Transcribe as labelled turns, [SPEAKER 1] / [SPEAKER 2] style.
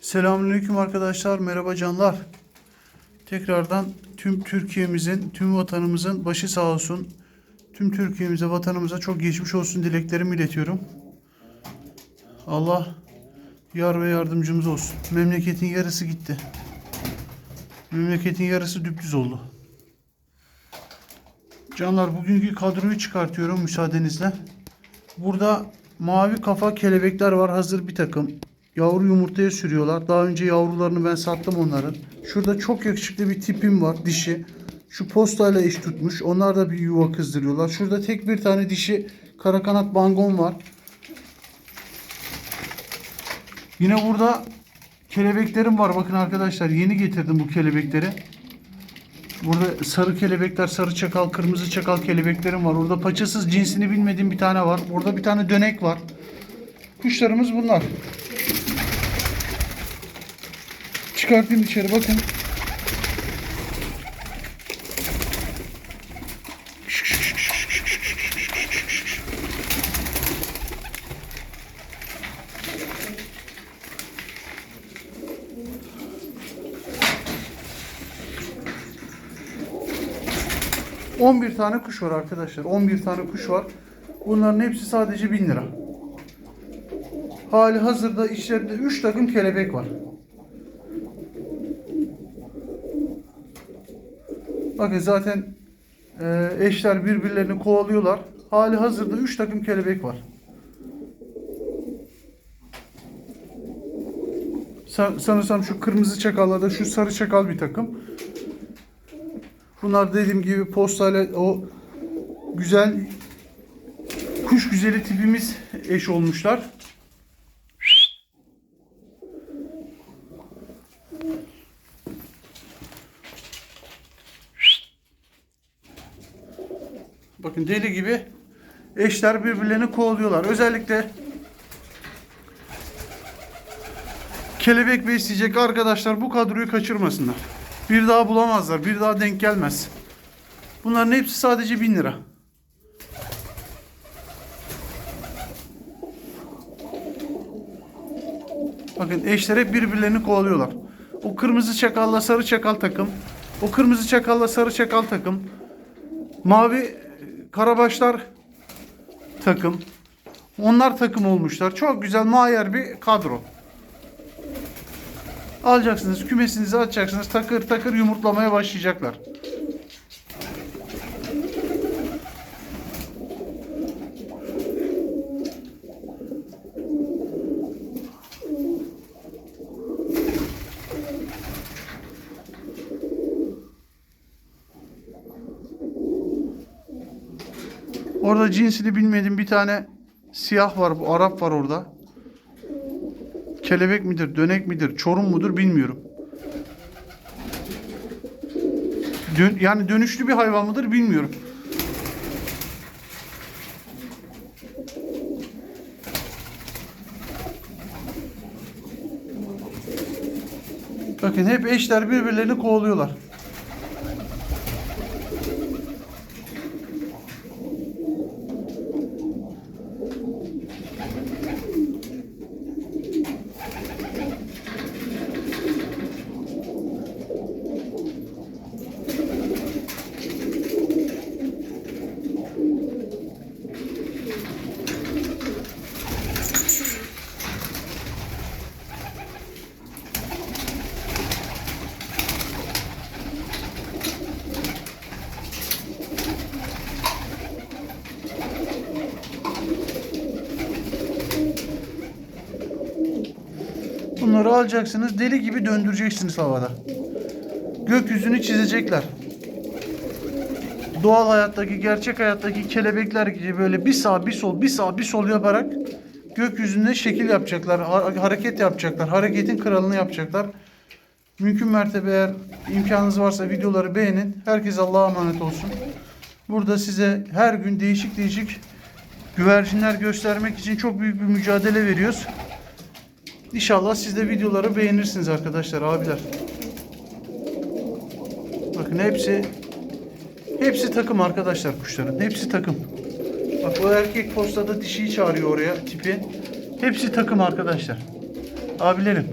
[SPEAKER 1] Selamünaleyküm arkadaşlar. Merhaba canlar. Tekrardan tüm Türkiye'mizin, tüm vatanımızın başı sağ olsun. Tüm Türkiye'mize, vatanımıza çok geçmiş olsun dileklerimi iletiyorum. Allah yar ve yardımcımız olsun. Memleketin yarısı gitti. Memleketin yarısı düptüz oldu. Canlar bugünkü kadroyu çıkartıyorum müsaadenizle. Burada mavi kafa kelebekler var hazır bir takım. Yavru yumurtaya sürüyorlar. Daha önce yavrularını ben sattım onların. Şurada çok yakışıklı bir tipim var dişi. Şu postayla eş tutmuş. Onlar da bir yuva kızdırıyorlar. Şurada tek bir tane dişi kara kanat bangon var. Yine burada kelebeklerim var. Bakın arkadaşlar yeni getirdim bu kelebekleri. Burada sarı kelebekler, sarı çakal, kırmızı çakal kelebeklerim var. Orada paçasız cinsini bilmediğim bir tane var. Burada bir tane dönek var. Kuşlarımız bunlar. Çıkartayım içeri bakın. ...11 tane kuş var arkadaşlar. 11 tane kuş var. Bunların hepsi sadece 1000 lira. Hali hazırda işlerinde 3 takım kelebek var. Bakın zaten e, eşler birbirlerini kovalıyorlar. Hali hazırda 3 takım kelebek var. San- Sanırsam şu kırmızı çakalla da şu sarı çakal bir takım. Bunlar dediğim gibi postayla o güzel kuş güzeli tipimiz eş olmuşlar. Bakın deli gibi eşler birbirlerini kovalıyorlar. Özellikle kelebek besleyecek arkadaşlar bu kadroyu kaçırmasınlar. Bir daha bulamazlar. Bir daha denk gelmez. Bunların hepsi sadece 1000 lira. Bakın eşler hep birbirlerini kovalıyorlar. O kırmızı çakalla sarı çakal takım. O kırmızı çakalla sarı çakal takım. Mavi karabaşlar takım. Onlar takım olmuşlar. Çok güzel mayer bir kadro. Alacaksınız, kümesinizi açacaksınız. Takır takır yumurtlamaya başlayacaklar. Orada cinsini bilmediğim bir tane siyah var. Bu Arap var orada. Kelebek midir, dönek midir, çorum mudur bilmiyorum. Dön, yani dönüşlü bir hayvan mıdır bilmiyorum. Bakın hep eşler birbirlerini kovalıyorlar. Bunları alacaksınız, deli gibi döndüreceksiniz havada. Gökyüzünü çizecekler. Doğal hayattaki, gerçek hayattaki kelebekler gibi böyle bir sağ bir sol, bir sağ bir sol yaparak gökyüzünde şekil yapacaklar, ha- hareket yapacaklar, hareketin kralını yapacaklar. Mümkün mertebe eğer imkanınız varsa videoları beğenin. Herkes Allah'a emanet olsun. Burada size her gün değişik değişik güvercinler göstermek için çok büyük bir mücadele veriyoruz. İnşallah siz de videoları beğenirsiniz arkadaşlar, abiler. Bakın hepsi hepsi takım arkadaşlar kuşların. Hepsi takım. Bak o erkek postada dişiyi çağırıyor oraya tipi. Hepsi takım arkadaşlar. Abilerim.